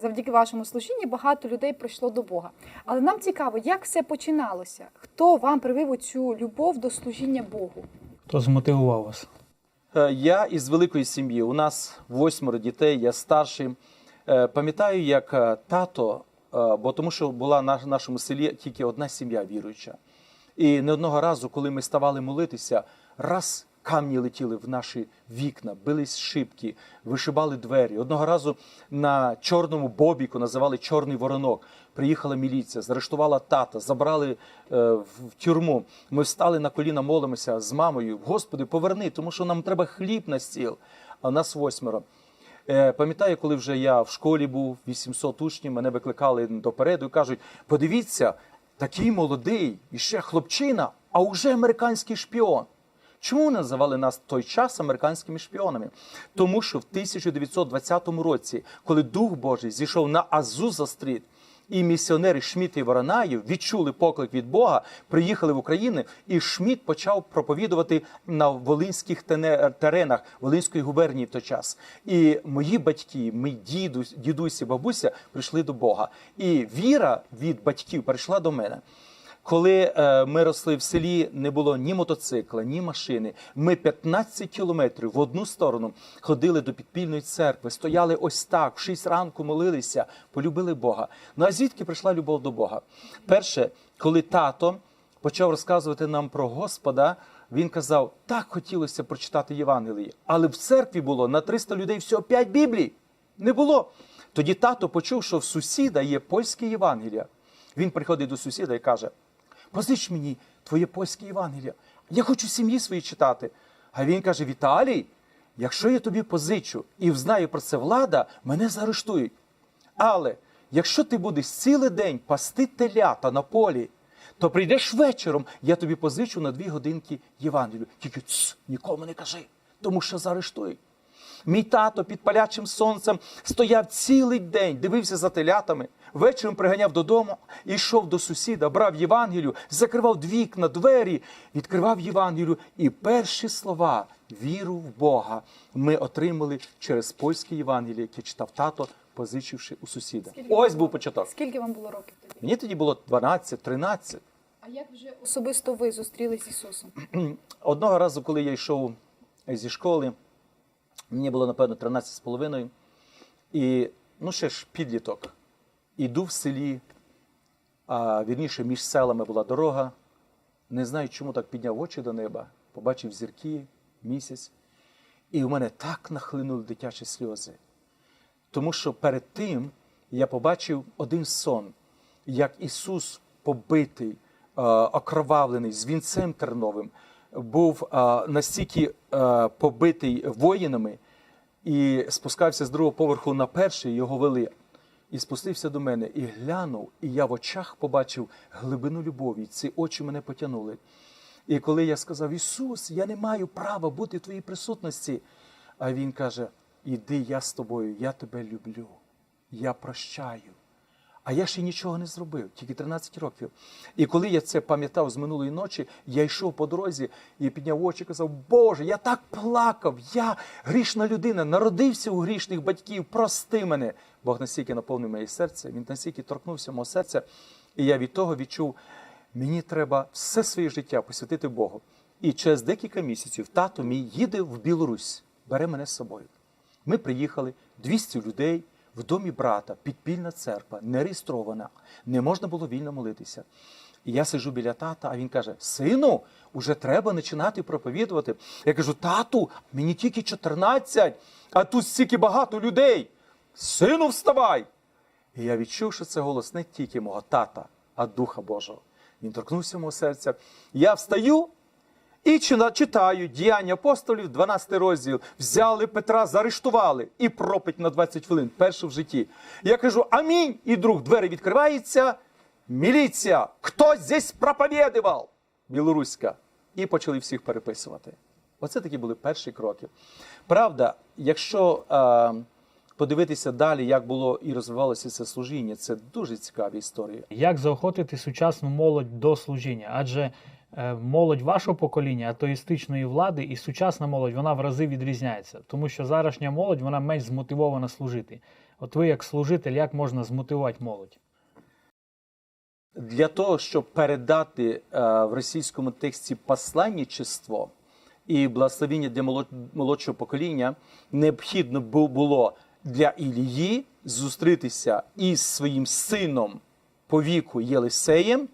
завдяки вашому служінні багато людей прийшло до Бога. Але нам цікаво, як все починалося? Хто вам привив цю любов до служіння Богу? Хто змотивував вас? Е, Я із великої сім'ї. У нас восьмеро дітей, я старший. Е, Пам'ятаю, як е, тато, бо тому що була на нашому селі тільки одна сім'я віруюча. І не одного разу, коли ми ставали молитися, раз камні летіли в наші вікна, бились шибки, вишибали двері. Одного разу на чорному бобіку називали чорний воронок. Приїхала міліція, заарештувала тата, забрали е, в тюрму. Ми встали на коліна, молимося з мамою. Господи, поверни, тому що нам треба хліб на стіл. А нас восьмеро. Е, Пам'ятаю, коли вже я в школі був, 800 учнів, мене викликали допереду і кажуть: подивіться, такий молодий, і ще хлопчина, а вже американський шпіон. Чому називали нас в той час американськими шпіонами? Тому що в 1920 році, коли Дух Божий зійшов на Азуза-стріт, і місіонери Шміт і Воронаєв відчули поклик від Бога, приїхали в Україну, і Шміт почав проповідувати на волинських теренах Волинської губернії в той час. І мої батьки, мій дідусь, дідусь і бабуся прийшли до Бога. І віра від батьків перейшла до мене. Коли е, ми росли в селі, не було ні мотоцикла, ні машини. Ми 15 кілометрів в одну сторону ходили до підпільної церкви, стояли ось так, в 6 ранку молилися, полюбили Бога. Ну а звідки прийшла любов до Бога? Перше, коли тато почав розказувати нам про Господа, він казав: так хотілося прочитати Євангеліє, але в церкві було на 300 людей всього 5 біблій. Не було. Тоді тато почув, що в сусіда є польське Євангелія. Він приходить до сусіда і каже: позич мені твоє польське Євангеліє. Я хочу сім'ї своїй читати. А він каже: Віталій, якщо я тобі позичу і взнає про це влада, мене заарештують. Але якщо ти будеш цілий день пасти телята на полі, то прийдеш вечором, я тобі позичу на дві годинки Євангелію. Тільки цс, нікому не кажи, тому що заарештують. Мій тато під палячим сонцем стояв цілий день, дивився за телятами. Вечором приганяв додому, йшов до сусіда, брав Євангелію, закривав вікна, двері, відкривав Євангелію. І перші слова віру в Бога ми отримали через польське Євангеліє, яке читав тато, позичивши у сусіда. Скільки Ось був початок. Скільки вам було років тоді? Мені тоді було 12-13. А як вже особисто ви зустрілись з Ісусом? Одного разу, коли я йшов зі школи, мені було, напевно, 13 з половиною, і ну ще ж підліток. Іду в селі, а вірніше, між селами була дорога. Не знаю, чому так підняв очі до неба, побачив зірки, місяць. І в мене так нахлинули дитячі сльози. Тому що перед тим я побачив один сон, як Ісус побитий, окровавлений з вінцем терновим, був настільки побитий воїнами і спускався з другого поверху на перший, його вели. І спустився до мене і глянув, і я в очах побачив глибину любові. Ці очі мене потягнули. І коли я сказав: Ісус, я не маю права бути в твоїй присутності. А він каже: Іди, я з тобою, я тебе люблю, я прощаю. А я ще нічого не зробив, тільки 13 років. І коли я це пам'ятав з минулої ночі, я йшов по дорозі і підняв очі і казав: Боже, я так плакав, я грішна людина, народився у грішних батьків, прости мене. Бог настільки наповнив моє серце, він настільки торкнувся мого серця, і я від того відчув, мені треба все своє життя посвятити Богу. І через декілька місяців тато мій їде в Білорусь, бере мене з собою. Ми приїхали, 200 людей в домі брата, підпільна церква, не реєстрована, не можна було вільно молитися. І я сиджу біля тата, а він каже: Сину, уже треба починати проповідувати. Я кажу: тату, мені тільки 14, а тут стільки багато людей. Сину, вставай! І я відчув, що це голос не тільки мого тата, а Духа Божого. Він торкнувся мого серця. Я встаю і читаю діяння апостолів, 12 розділ. Взяли Петра, заарештували і пропить на 20 хвилин, перше в житті. Я кажу: Амінь. І друг, двері відкриваються. Міліція! Хто здесь проповідував? Білоруська. І почали всіх переписувати. Оце такі були перші кроки. Правда, якщо е, подивитися далі, як було і розвивалося це служіння, це дуже цікаві історії. Як заохотити сучасну молодь до служіння? Адже молодь вашого покоління, атеїстичної влади, і сучасна молодь вона в рази відрізняється, тому що зарашня молодь вона менш змотивована служити. От ви, як служитель, як можна змотивувати молодь? Для того, щоб передати е, в російському тексті посланничество і благословіння для молодшого покоління, необхідно було для Ілії зустрітися із своїм сином по віку Єлисеєм,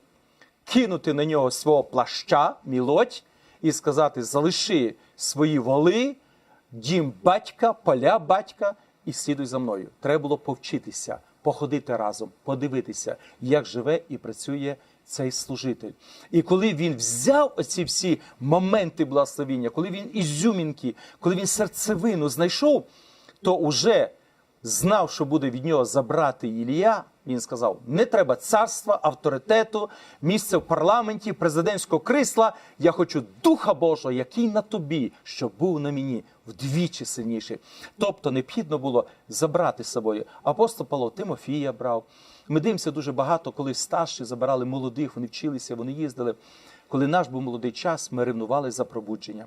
кинути на нього свого плаща, мілоть, і сказати: залиши свої воли, дім батька, поля батька, і слідуй за мною. Треба було повчитися, походити разом, подивитися, як живе і працює цей служитель. І коли він взяв оці всі моменти благословіння, коли він ізюмінки, коли він серцевину знайшов, то уже знав, що буде від нього забрати Ілія, він сказав: не треба царства, авторитету, місце в парламенті, президентського крісла. Я хочу Духа Божого, який на тобі, щоб був на мені вдвічі сильніший. Тобто необхідно було забрати з собою. Апостол Павло Тимофія брав. Ми дивимося дуже багато, коли старші забирали молодих, вони вчилися, вони їздили. Коли наш був молодий час, ми ревнували за пробудження.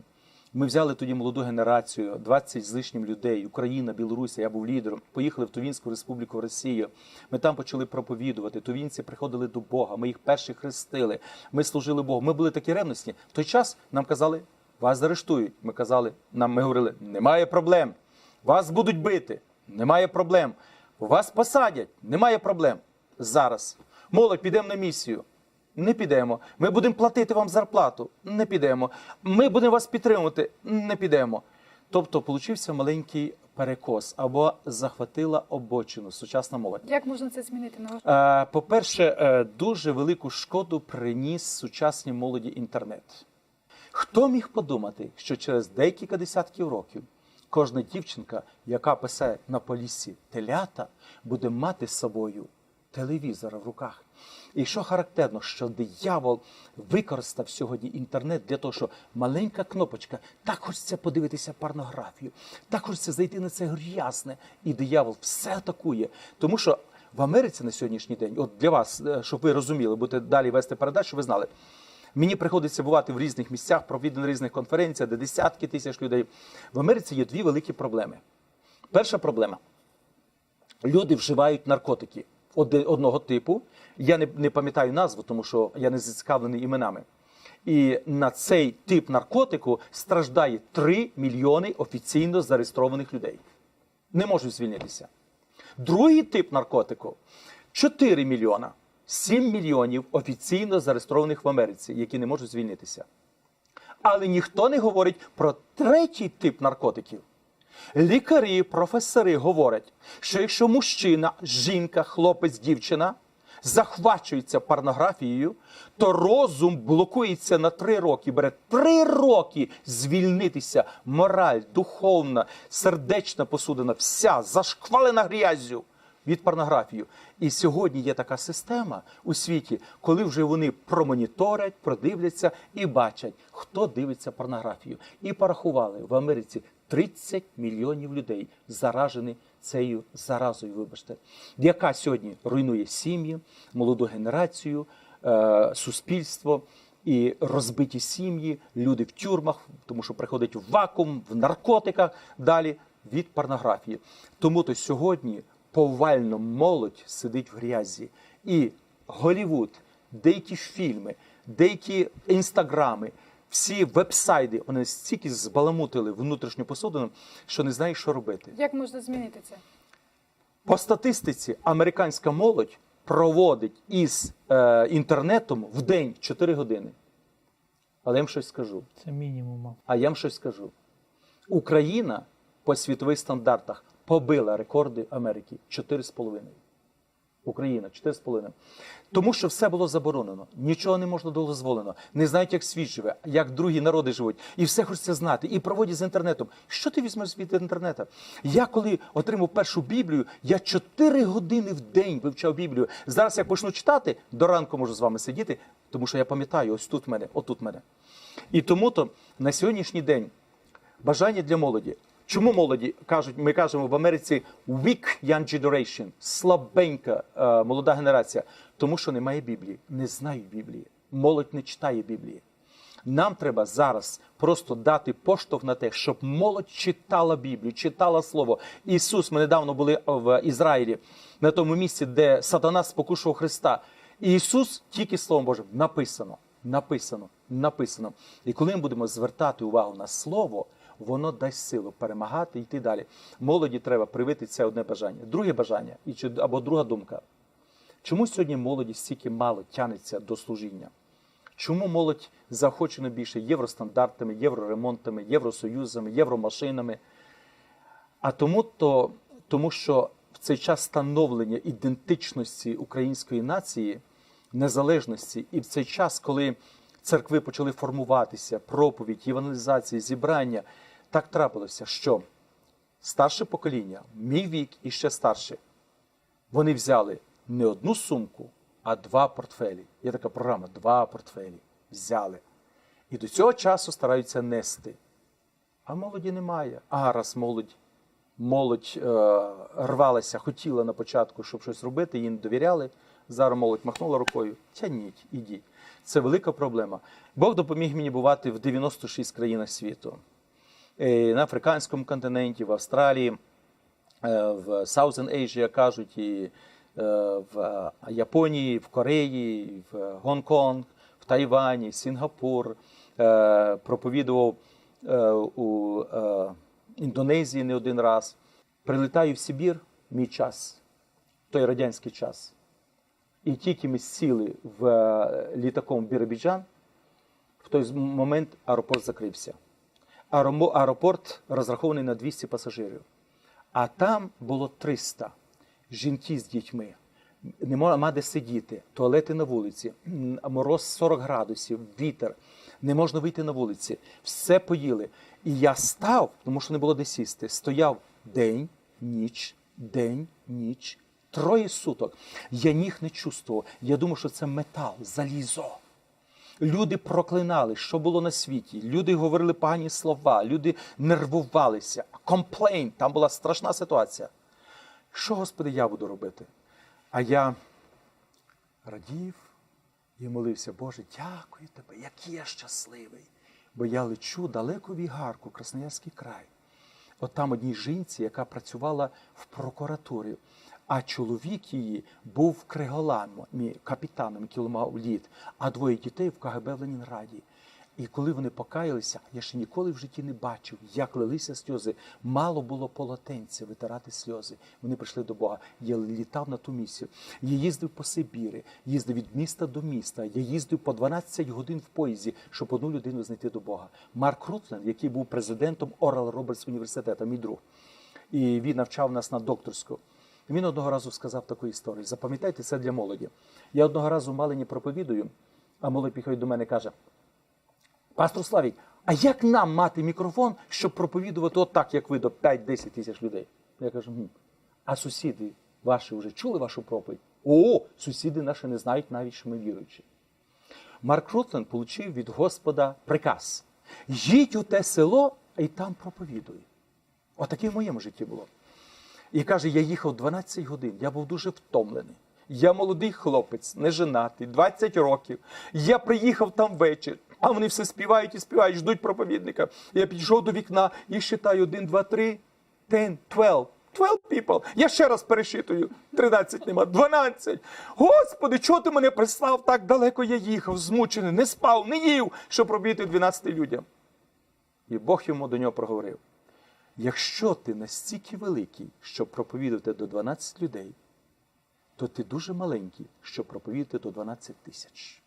Ми взяли тоді молоду генерацію, 20 з лишнім людей, Україна, Білорусія, я був лідером. Поїхали в Тувінську республіку в Росію. Ми там почали проповідувати. Тувінці приходили до Бога. Ми їх перші хрестили. Ми служили Богу. Ми були такі ревності. В той час нам казали, вас заарештують. Ми казали, нам ми говорили, немає проблем. Вас будуть бити, немає проблем. Вас посадять, немає проблем. Зараз. Молодь, підемо на місію. Не підемо. Ми будемо платити вам зарплату. Не підемо. Ми будемо вас підтримувати. Не підемо. Тобто, получився маленький перекос або захватила обочину сучасна молодь. Як можна це змінити на ваш Е, По-перше, е, дуже велику шкоду приніс сучасній молоді інтернет. Хто міг подумати, що через декілька десятків років кожна дівчинка, яка писе на полісі телята, буде мати з собою телевізор в руках? І що характерно, що диявол використав сьогодні інтернет для того, що маленька кнопочка, так хочеться подивитися порнографію, так хочеться зайти на це грязне, і диявол все атакує. Тому що в Америці на сьогоднішній день, от для вас, е, щоб ви розуміли, будете далі вести передачу, ви знали. Мені приходиться бувати в різних місцях, провідати на різних конференціях, де десятки тисяч людей. В Америці є дві великі проблеми. Перша проблема люди вживають наркотики одного типу. Я не, не пам'ятаю назву, тому що я не зацікавлений іменами. І на цей тип наркотику страждає 3 мільйони офіційно зареєстрованих людей. Не можуть звільнитися. Другий тип наркотику 4 мільйона, 7 мільйонів офіційно зареєстрованих в Америці, які не можуть звільнитися. Але ніхто не говорить про третій тип наркотиків. Лікарі, професори говорять, що якщо мужчина, жінка, хлопець, дівчина захвачується порнографією, то розум блокується на три роки. Бере три роки звільнитися. Мораль, духовна, сердечна посудина, вся зашквалена грязю від порнографії. І сьогодні є така система у світі, коли вже вони промоніторять, продивляться і бачать, хто дивиться порнографію. І порахували в Америці 30 мільйонів людей заражені цією заразою, вибачте, яка сьогодні руйнує сім'ї, молоду генерацію, е, суспільство. І розбиті сім'ї, люди в тюрмах, тому що приходять в вакуум, в наркотиках далі від порнографії. Тому то сьогодні повально молодь сидить в грязі. І Голівуд, деякі фільми, деякі інстаграми, всі вебсайти, вони стільки збаламутили внутрішню посудину, що не знають, що робити. як можна змінити це? По статистиці, американська молодь проводить із е, інтернетом в день 4 години. Але я вам щось скажу. Це мінімум. А я вам щось скажу. Україна по світових стандартах побила рекорди Америки 4,5. Україна 4,5. Тому що все було заборонено, нічого не можна було дозволено. Не знають, як світ живе, як другі народи живуть. І все хочеться знати. І проводять з інтернетом. Що ти візьмеш від інтернету? Я коли отримав першу Біблію, я 4 години в день вивчав Біблію. Зараз я почну читати, до ранку можу з вами сидіти, тому що я пам'ятаю, ось тут мене, отут мене. І тому то на сьогоднішній день бажання для молоді. Чому молоді кажуть, ми кажемо в Америці weak young generation, слабенька е, молода генерація, тому що немає Біблії, не знають Біблії. Молодь не читає Біблії. Нам треба зараз просто дати поштовх на те, щоб молодь читала Біблію, читала Слово. Ісус, ми недавно були в Ізраїлі, на тому місці, де сатана спокушував Христа. І Ісус тільки Словом Божим написано, написано, написано. І коли ми будемо звертати увагу на Слово, воно дасть силу перемагати і йти далі. Молоді треба привити це одне бажання. Друге бажання, або друга думка. Чому сьогодні молоді стільки мало тянеться до служіння? Чому молодь заохочена більше євростандартами, євроремонтами, євросоюзами, євромашинами? А тому, то, тому що в цей час становлення ідентичності української нації, незалежності, і в цей час, коли церкви почали формуватися, проповідь, євангелізація, зібрання, так трапилося, що старше покоління, мій вік і ще старше, вони взяли не одну сумку, а два портфелі. Є така програма два портфелі. Взяли. І до цього часу стараються нести. А молоді немає. А раз молодь, молодь е, рвалася, хотіла на початку, щоб щось робити, не довіряли. Зараз молодь махнула рукою. Тяніть, ідіть. Це велика проблема. Бог допоміг мені бувати в 96 країнах світу. Е, На африканському континенті, в Австралії, е, в Southern Asia кажуть, і е, в Японії, в Кореї, в Гонконг, в Тайвані, Сінгапур, проповідував у Індонезії не один раз. Прилітаю в Сибір, мій час, той радянський час. І тільки ми сіли в літаком в Біробіджан, в той момент аеропорт закрився. Аеропорт розрахований на 200 пасажирів. А там було 300 жінки з дітьми. Нема де сидіти, туалети на вулиці, мороз 40 градусів, вітер. Не можна вийти на вулиці. Все поїли. І я став, тому що не було де сісти. Стояв день, ніч, день, ніч, троє суток. Я ніг не чувствував. Я думав, що це метал, залізо. Люди проклинали, що було на світі. Люди говорили погані слова, люди нервувалися. Комплейн, там була страшна ситуація. Що, Господи, я буду робити? А я радів і молився, Боже, дякую тебе, який я щасливий. Бо я лечу далеко в Ігарку, Красноярський край. От там одній жінці, яка працювала в прокуратурі, а чоловік її був криголамом, капітаном, який ламав лід, а двоє дітей в КГБ в Ленінграді. І коли вони покаялися, я ще ніколи в житті не бачив, як лилися сльози. Мало було полотенця витирати сльози. Вони прийшли до Бога. Я літав на ту місію. Я їздив по Сибірі, їздив від міста до міста. Я їздив по 12 годин в поїзді, щоб одну людину знайти до Бога. Марк Рутленд, який був президентом Орал Робертс університету, мій друг, і він навчав нас на докторську. Він одного разу сказав таку історію. Запам'ятайте, це для молоді. Я одного разу в Малині проповідую, а молодь підходить до мене і каже: Пастор Славік, а як нам мати мікрофон, щоб проповідувати отак, як ви до 5-10 тисяч людей? Я кажу, «Гм. а сусіди ваші вже чули вашу проповідь? О, сусіди наші не знають навіть, що ми віруючі. Марк Рутленд отримав від Господа приказ: їдь у те село і там проповідуй. Отаке в моєму житті було. І каже, я їхав 12 годин, я був дуже втомлений. Я молодий хлопець, не женатий, 20 років. Я приїхав там вечір, а вони все співають і співають, ждуть проповідника. Я підійшов до вікна і считаю 1, 2, 3, 10, 12. 12 people. Я ще раз перешитую. 13 нема, 12. Господи, чого ти мене прислав? Так далеко я їхав, змучений, не спав, не їв, щоб пробити 12 людям. І Бог йому до нього проговорив. Якщо ти настільки великий, щоб проповідувати до 12 людей, то ти дуже маленький, щоб проповідати до 12 тисяч.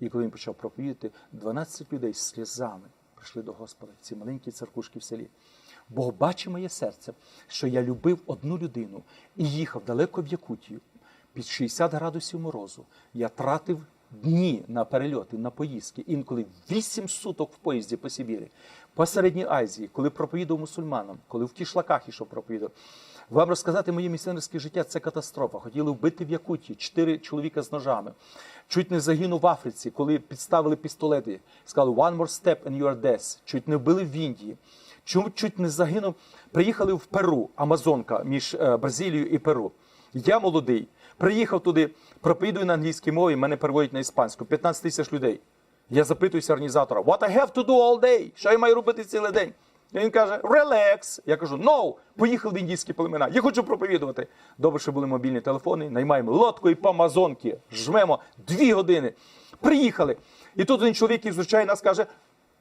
І коли він почав проповідати, 12 людей з сльозами прийшли до Господа, ці маленькі церкушки в селі. Бог бачить моє серце, що я любив одну людину і їхав далеко в Якутію під 60 градусів морозу. Я тратив дні на перельоти, на поїздки, інколи 8 суток в поїзді по Сибірі, по Середній Азії, коли проповідував мусульманам, коли в кішлаках ішов проповідав. Вам розказати моє місіонерське життя це катастрофа. Хотіли вбити в Якутії чотири чоловіка з ножами. Чуть не загинув в Африці, коли підставили пістолети. Сказали one more step and you are dead. Чуть не вбили в Індії. Чому чуть не загинув? Приїхали в Перу, Амазонка між е, Бразилією і Перу. Я молодий. Приїхав туди, проповідую на англійській мові, мене переводять на іспанську. 15 тисяч людей. Я запитуюся організатора, what I have to do all day? Що я маю робити цілий день? І він каже, relax. Я кажу, no, поїхав в індійські племена. Я хочу проповідувати. Добре, що були мобільні телефони, наймаємо лодку і по Амазонки. Жмемо дві години. Приїхали. І тут один чоловік, який зустрічає нас, каже: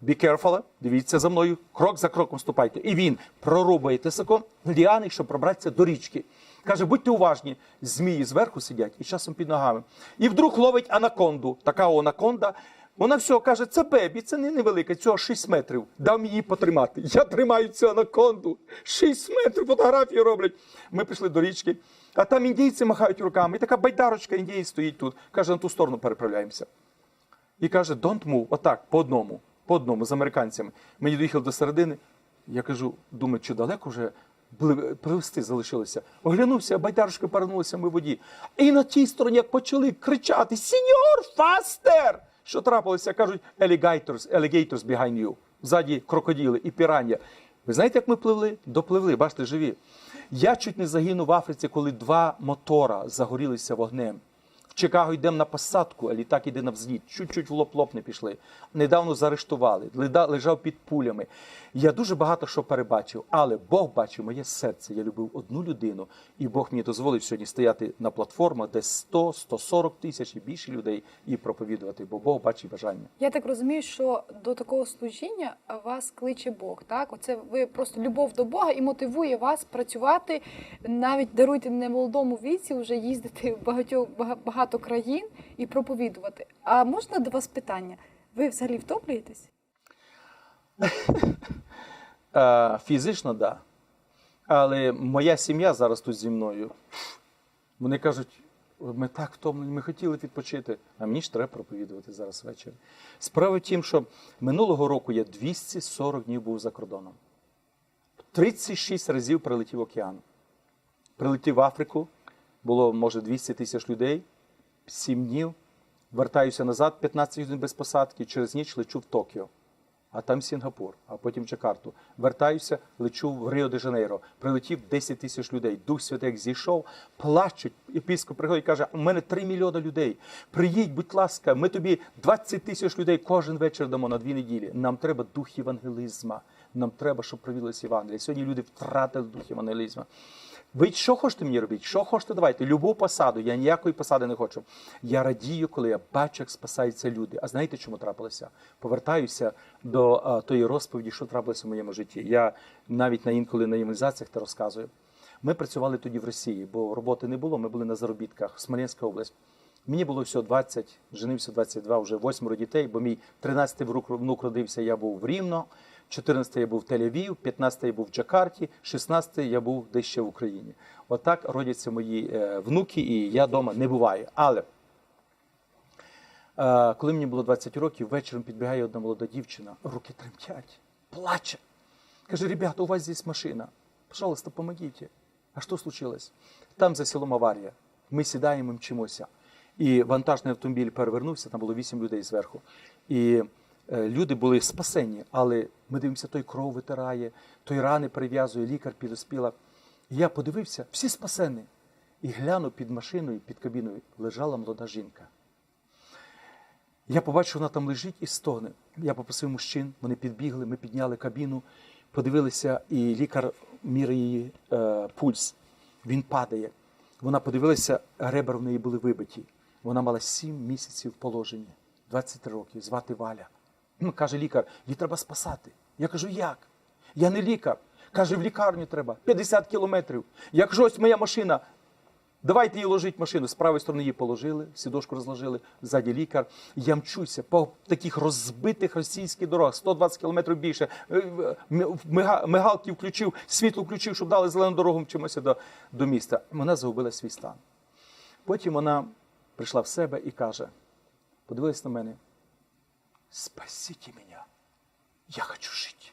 Be careful, дивіться за мною, крок за кроком ступайте. І він прорубає тисаком ліани, щоб пробратися до річки. Каже, будьте уважні, змії зверху сидять і часом під ногами. І вдруг ловить анаконду. Така анаконда. Вона все каже, це бебі, це не невелика, цього 6 метрів. Дам її потримати. Я тримаю цю анаконду. 6 метрів фотографії роблять. Ми пішли до річки, а там індійці махають руками. І така байдарочка індієць стоїть тут. Каже, на ту сторону переправляємося. І каже, don't move, отак, по одному, по одному, з американцями. Мені доїхали до середини. Я кажу, думаю, чи далеко вже пливсти залишилося. Оглянувся, байдарочка повернулися. ми в воді. І на тій стороні як почали кричати: Сіньор, фастер! Що трапилося? Кажуть, alligators, alligators behind you. Ззаді крокоділи і пірання. Ви знаєте, як ми пливли? Допливли, бачите, живі. Я чуть не загинув в Африці, коли два мотора загорілися вогнем. Чикаго йдемо на посадку, а літак іде на взліт. Чуть-чуть в лоб-лоб не пішли. Недавно заарештували, лежав під пулями. Я дуже багато що перебачив, але Бог бачив моє серце. Я любив одну людину, і Бог мені дозволив сьогодні стояти на платформах, де 100-140 тисяч і більше людей і проповідувати, бо Бог бачить бажання. Я так розумію, що до такого служіння вас кличе Бог. Так, оце ви просто любов до Бога і мотивує вас працювати, навіть даруйте не молодому віці, вже їздити багатьох бага- багато країн і проповідувати. А можна до вас питання? Ви взагалі втоплюєтесь? Е, Фізично, так. Да. Але моя сім'я зараз тут зі мною. Вони кажуть, ми так втомлені, ми хотіли відпочити, а мені ж треба проповідувати зараз ввечері. Справа в тім, що минулого року я 240 днів був за кордоном. 36 разів прилетів океан. Прилетів в Африку, було, може, 200 тисяч людей, 7 днів. Вертаюся назад, 15 годин без посадки, через ніч лечу в Токіо а там Сінгапур, а потім Джакарту. Вертаюся, лечу в Ріо де Жанейро. Прилетів 10 тисяч людей. Дух Святий зійшов, плачуть. Епіскоп приходить і каже: у мене 3 мільйони людей. Приїдь, будь ласка, ми тобі 20 тисяч людей кожен вечір дамо на дві неділі. Нам треба дух євангелізма. Нам треба, щоб провілося Євангелія. Сьогодні люди втратили дух євангелізму. Ви що хочете мені робити? Що хочете давайте? Любу посаду. Я ніякої посади не хочу. Я радію, коли я бачу, як спасаються люди. А знаєте, чому трапилося? Повертаюся до а, тої розповіді, що трапилося в моєму житті. Я навіть на інколи на імунізаціях те розказую. Ми працювали тоді в Росії, бо роботи не було. Ми були на заробітках, Смоленська область. Мені було всього 20, женився 22, вже восьмеро дітей, бо мій 13-й внук- родився, я був в Рівно, 14-й я був в Тель-Авів, 15-й я був в Джакарті, 16-й я був десь ще в Україні. Отак родяться мої е, внуки, і я вдома не буваю. Але е, коли мені було 20 років, вечором підбігає одна молода дівчина, руки тремтять, плаче. Каже, ребята, у вас здесь машина. Пожалуйста, помогите. А що случилось? Там за селом аварія. Ми сідаємо, мчимося. І вантажний автомобіль перевернувся, там було вісім людей зверху. І е, люди були спасені, але ми дивимося, той кров витирає, той рани перев'язує, лікар підоспіла. І я подивився, всі спасені. І глянув під машиною, під кабіною лежала молода жінка. Я побачив, вона там лежить і стогне. Я попросив мужчин, вони підбігли, ми підняли кабіну, подивилися, і лікар міряє її е, пульс. Він падає. Вона подивилася, ребра в неї були вибиті. Вона мала 7 місяців положення, 23 роки, звати Валя. Ну, Каже лікар, її треба спасати. Я кажу, як? Я не лікар. Каже, в лікарню треба 50 кілометрів. Я кажу, ось моя машина, Давайте її ложить машину. З правої сторони її положили, сідошку розложили, ззаді лікар. Я мчуся по таких розбитих російських дорогах, 120 кілометрів більше. Е, мига- Мигалки включив, світло включив, щоб дали зелену дорогу, мчимося до, до міста. Вона загубила свій стан. Потім вона прийшла в себе і каже: подивилась на мене: спасіть мене, я хочу жити.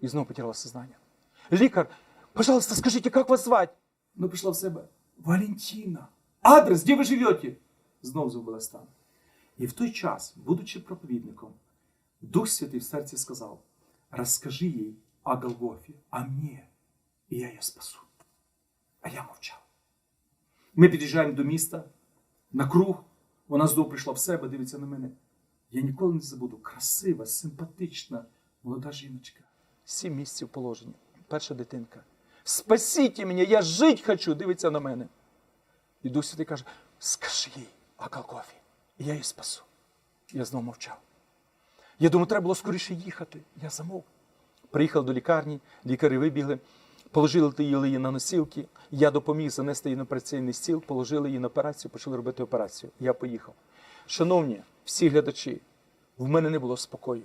І знову потеряла сознання. Лікар, пожалуйста, скажите, как вас звать? Ну, пришла в себе. Валентина. Адрес, де ви живете? Знов зробила стан. І в той час, будучи проповідником, Дух Святий в серці сказав: розкажи їй о Голгофі, о мені, і я її спасу. А я мовчав. Ми під'їжджаємо до міста, на круг, вона знову прийшла в себе, дивиться на мене. Я ніколи не забуду. Красива, симпатична, молода жіночка. Сім місяців положення. Перша дитинка. Спасіть мене, я жить хочу, дивиться на мене. І Дух Святий каже: скажи їй о і я її спасу. Я знову мовчав. Я думаю, треба було скоріше їхати. Я замовк. Приїхав до лікарні, лікарі вибігли, положили її на носілки. Я допоміг занести її на операційний стіл, положили її на операцію, почали робити операцію. Я поїхав. Шановні, всі глядачі, в мене не було спокою.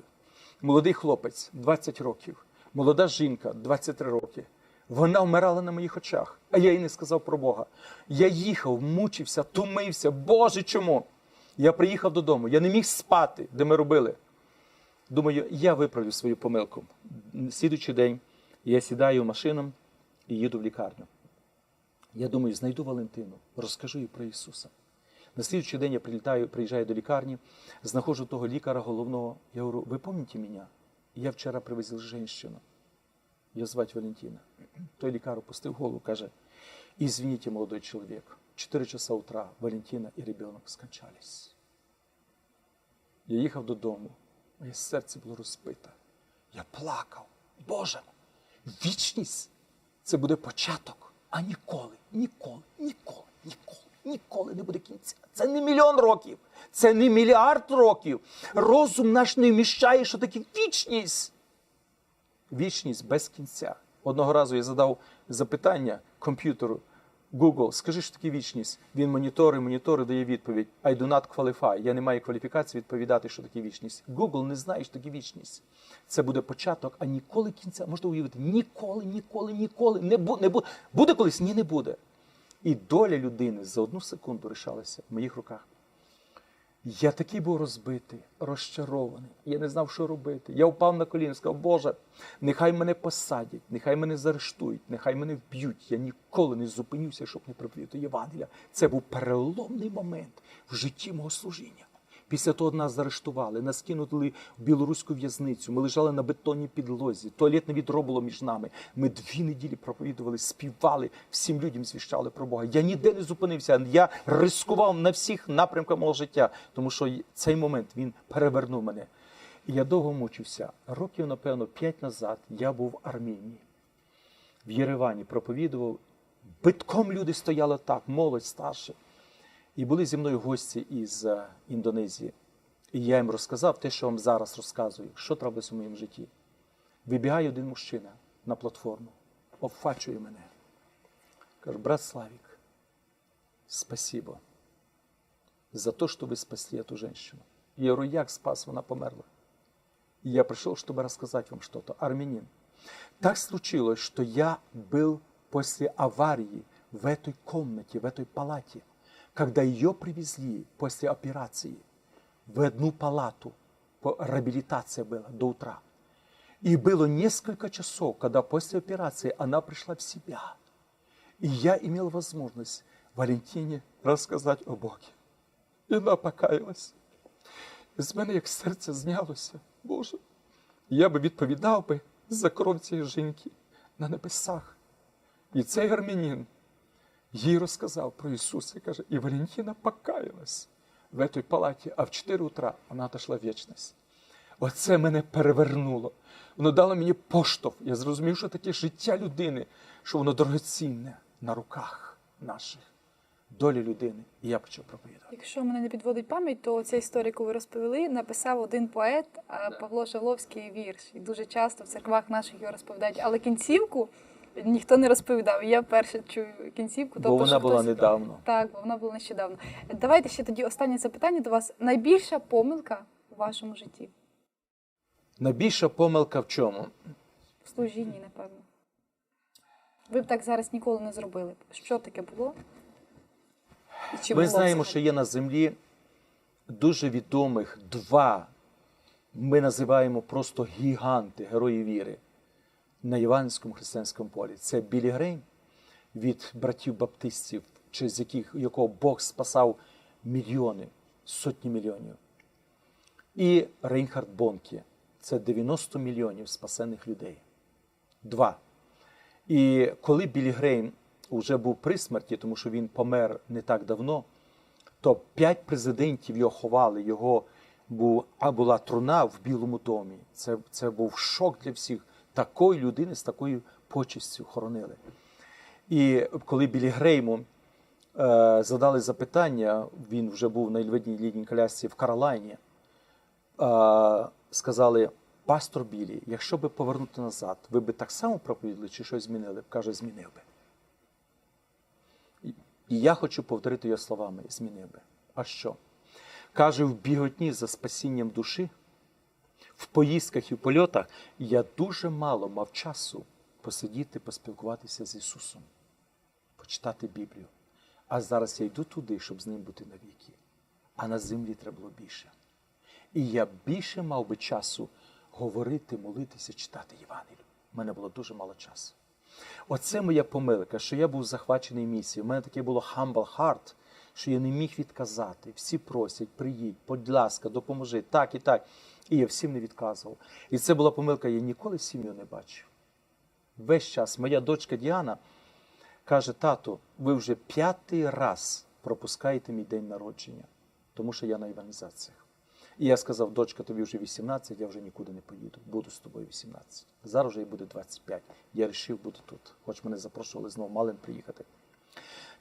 Молодий хлопець, 20 років, молода жінка, 23 роки. Вона вмирала на моїх очах, а я їй не сказав про Бога. Я їхав, мучився, тумився. Боже, чому? Я приїхав додому, я не міг спати, де ми робили. Думаю, я виправлю свою помилку. Слідуючий день я сідаю в машину і їду в лікарню. Я думаю, знайду Валентину, розкажу їй про Ісуса. На слідуючий день я прилітаю, приїжджаю до лікарні, знаходжу того лікаря головного. Я говорю, ви пам'ятаєте мене? Я вчора привезли женщину. Ее звать Валентина. Той лікар опустив голову, каже, извините, молодой человек, 4 часа утра Валентина і ребенок скончались. Я їхав додому, моє серце було розбите. Я плакав. Боже, вічність це буде початок, а ніколи, ніколи, ніколи, ніколи, ніколи не буде кінця. Це не мільйон років, це не мільярд років. Розум наш не вміщає, що таке вічність. Вічність без кінця. Одного разу я задав запитання комп'ютеру Google, скажи, що таке вічність. Він монітори, монітори дає відповідь. I do not qualify. Я не маю кваліфікації відповідати, що таке вічність. Google не знає, що таке вічність. Це буде початок, а ніколи кінця. Можете уявити, ніколи, ніколи, ніколи. Не, буде. не буде. буде колись? Ні, не буде. І доля людини за одну секунду рішалася в моїх руках. Я такий був розбитий, розчарований. Я не знав, що робити. Я впав на коліна сказав, Боже, нехай мене посадять, нехай мене заарештують, нехай мене вб'ють. Я ніколи не зупинюся, щоб не проповідати Євангелія. Це був переломний момент в житті мого служіння. Після того нас заарештували, нас кинули в білоруську в'язницю. Ми лежали на бетонній підлозі. Туалетне відро було між нами. Ми дві неділі проповідували, співали, всім людям звіщали про Бога. Я ніде не зупинився. Я рискував на всіх напрямках мого життя, тому що цей момент він перевернув мене. І я довго мучився. Років, напевно, п'ять назад я був в Арменії. В Єревані проповідував. Битком люди стояли так, молодь старша. І були зі мною гості із е, Індонезії. І я їм розказав те, що вам зараз розказую, що трапилось у моєму житті. Вибігає один мужчина на платформу, обфачує мене. Каже, брат Славік, спасибо за то, что вы спасли эту женщину. Я говорю, як спас, вона померла. И я пришел, чтобы рассказать вам что-то. Армянин. Так случилось, что я был после аварии в этой комнате, в этой палате, когда ее привезли после операции в одну палату, реабилитация была до утра. И было несколько часов, когда после операции она пришла в себя. И я имел возможность Валентине рассказать о Боге. І вона покаялась. З мене як серце знялося, Боже. Я би відповідав би за кров цієї жінки на небесах. І цей армянин їй розказав про Ісуса і каже, і Валентина покаялась в этой палаті, а в 4 утра вона отошла в вічність. Оце мене перевернуло. Воно дало мені поштовх. Я зрозумів, що таке життя людини, що воно дорогоцінне на руках наших, долі людини. І я почав проповідати. Якщо мене не підводить пам'ять, то ця історія, яку ви розповіли, написав один поет Павло Шавловський вірш. І дуже часто в церквах наших його розповідають. Але кінцівку ніхто не розповідав. Я перше чую кінцівку. Бо вона була хтось- недавно. Так, бо вона була нещодавно. Давайте ще тоді останнє запитання до вас. Найбільша помилка у вашому житті? Найбільша помилка в чому? В служінні, напевно. Ви б так зараз ніколи не зробили. Що таке було? І чи Ми було знаємо, взагалі? що є на землі дуже відомих два, ми називаємо просто гіганти, герої віри на Іванському християнському полі. Це Білі Грейм від братів баптистів, через яких, якого Бог спасав мільйони, сотні мільйонів. І Рейнхард Бонкі це 90 мільйонів спасених людей. Два. І коли Білі Грейм вже був при смерті, тому що він помер не так давно, то п'ять президентів його ховали, його був, а була труна в Білому домі. Це, це був шок для всіх. Такої людини з такою почестю хоронили. І коли Білі Грейму е, задали запитання, він вже був на інвалідній літній колясці в Каролайні, е, сказали, пастор Білі, якщо би повернути назад, ви би так само проповідали чи щось змінили? Каже, змінив би. І я хочу повторити його словами: змінив би. А що? Каже, в біготні за спасінням душі, в поїздках і в польотах я дуже мало мав часу посидіти, поспілкуватися з Ісусом, почитати Біблію. А зараз я йду туди, щоб з ним бути навіки. А на землі треба було більше. І я більше мав би часу говорити, молитися, читати Євангелію. У мене було дуже мало часу. Оце моя помилка, що я був захвачений місією. У мене таке було humble heart, що я не міг відказати. Всі просять, приїдь, будь ласка, допоможи, так і так. І я всім не відказував. І це була помилка, я ніколи сім'ю не бачив. Весь час моя дочка Діана каже: тату, ви вже п'ятий раз пропускаєте мій день народження, тому що я на евангелізаціях. І я сказав, дочка, тобі вже 18, я вже нікуди не поїду. Буду з тобою 18. Зараз вже їй буде 25. Я вирішив бути тут. Хоч мене запрошували знову малим приїхати.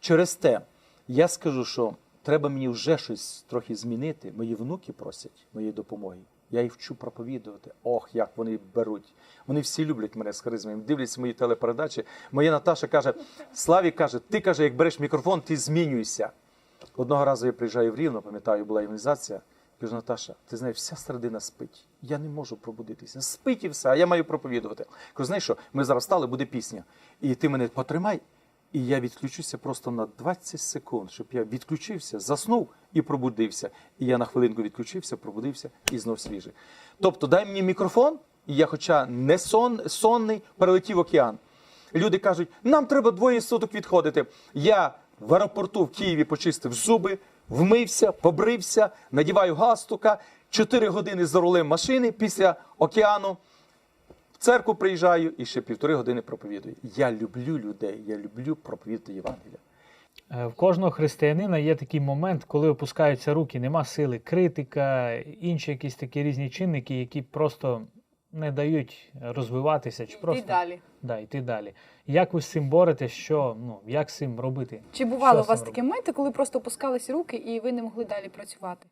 Через те я скажу, що треба мені вже щось трохи змінити. Мої внуки просять моєї допомоги. Я їх вчу проповідувати. Ох, як вони беруть. Вони всі люблять мене з харизмою. Дивляться мої телепередачі. Моя Наташа каже: Славі каже, ти каже, як береш мікрофон, ти змінюєшся. Одного разу я приїжджаю в Рівно, пам'ятаю, була імунізація. Кажу, Наташа, ти знаєш, вся середина спить. Я не можу пробудитися. Спить і все, а я маю проповідувати. Кажу, знаєш що, ми зараз стали, буде пісня. І ти мене потримай, і я відключуся просто на 20 секунд, щоб я відключився, заснув і пробудився. І я на хвилинку відключився, пробудився і знов свіжий. Тобто, дай мені мікрофон, і я, хоча не сон, сонний, перелетів океан. Люди кажуть, нам треба двоє суток відходити. Я в аеропорту в Києві почистив зуби, вмився, побрився, надіваю галстука, 4 години за рулем машини після океану. В церкву приїжджаю і ще півтори години проповідую. Я люблю людей, я люблю проповідати Євангелія. Е, В кожного християнина є такий момент, коли опускаються руки, нема сили, критика, інші якісь такі різні чинники, які просто не дають розвиватися чи просто далі. Да, йти далі. Як ви з цим боретесь? Що ну як з цим робити? Чи бувало у вас такі моменти, коли просто опускались руки і ви не могли далі працювати?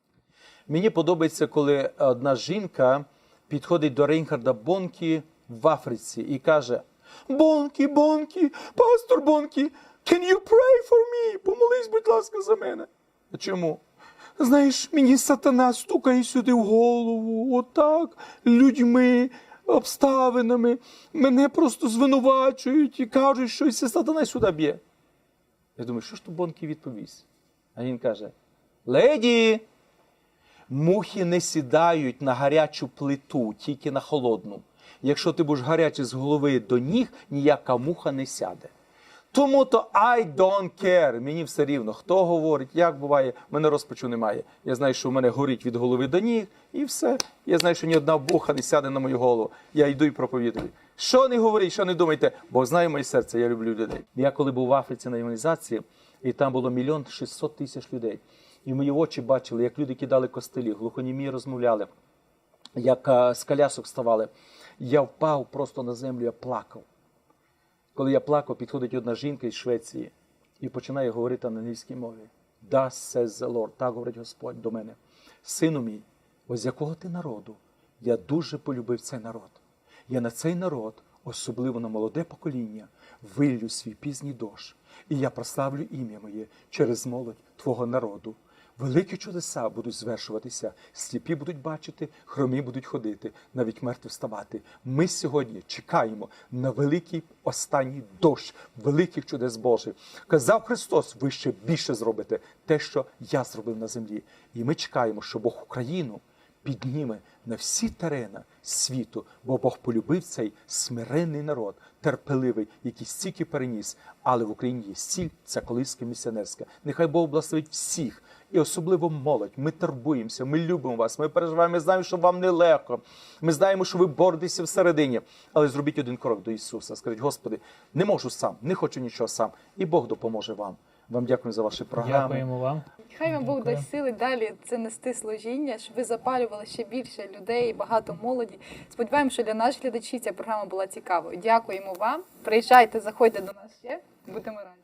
Мені подобається, коли одна жінка підходить до Рейнхарда Бонкі в Африці і каже: Бонкі, Бонкі, пастор Бонкі, can you pray for me? Помолись, будь ласка, за мене. Чому? Знаєш, мені сатана стукає сюди в голову, отак, людьми, обставинами. Мене просто звинувачують і кажуть, що це сатана сюди б'є. Я думаю, що ж то Бонкі відповість? А він каже: Леді, Мухи не сідають на гарячу плиту, тільки на холодну. Якщо ти будеш гарячий з голови до ніг, ніяка муха не сяде. Тому то I don't care, мені все рівно. Хто говорить, як буває, мене розпачу немає. Я знаю, що в мене горить від голови до ніг, і все. Я знаю, що ні одна муха не сяде на мою голову. Я йду і проповідую. Що не говоріть, що не думайте, Бог знає моє серце, я люблю людей. Я коли був в Африці на імунізації, і там було мільйон шістсот тисяч людей. І мої очі бачили, як люди кидали костелі, глухонімі розмовляли, як а, з колясок ставали. Я впав просто на землю, я плакав. Коли я плакав, підходить одна жінка із Швеції і починає говорити на англійській мові. Да, says the Lord, так говорить Господь до мене. Сину мій, ось якого ти народу? Я дуже полюбив цей народ. Я на цей народ, особливо на молоде покоління, виллю свій пізній дощ, і я прославлю ім'я моє через молодь твого народу. Великі чудеса будуть звершуватися, сліпі будуть бачити, хромі будуть ходити, навіть мертві вставати. Ми сьогодні чекаємо на великий останній дощ великих чудес Божих. Казав Христос, ви ще більше зробите те, що я зробив на землі. І ми чекаємо, що Бог Україну підніме на всі терена світу, бо Бог полюбив цей смиренний народ, терпеливий, який стільки переніс. Але в Україні є сіль, це колиска місіонерська. Нехай Бог благословить всіх, і особливо молодь. Ми турбуємося, ми любимо вас, ми переживаємо, ми знаємо, що вам нелегко. Ми знаємо, що ви боретеся всередині. Але зробіть один крок до Ісуса. Скажіть, Господи, не можу сам, не хочу нічого сам. І Бог допоможе вам. Вам дякую за ваші програми. Дякуємо вам. Хай вам Бог дасть сили далі це нести служіння, щоб ви запалювали ще більше людей, багато молоді. Сподіваємося, що для наших глядачів ця програма була цікавою. Дякуємо вам. Приїжджайте, заходьте до нас ще. Будемо раді.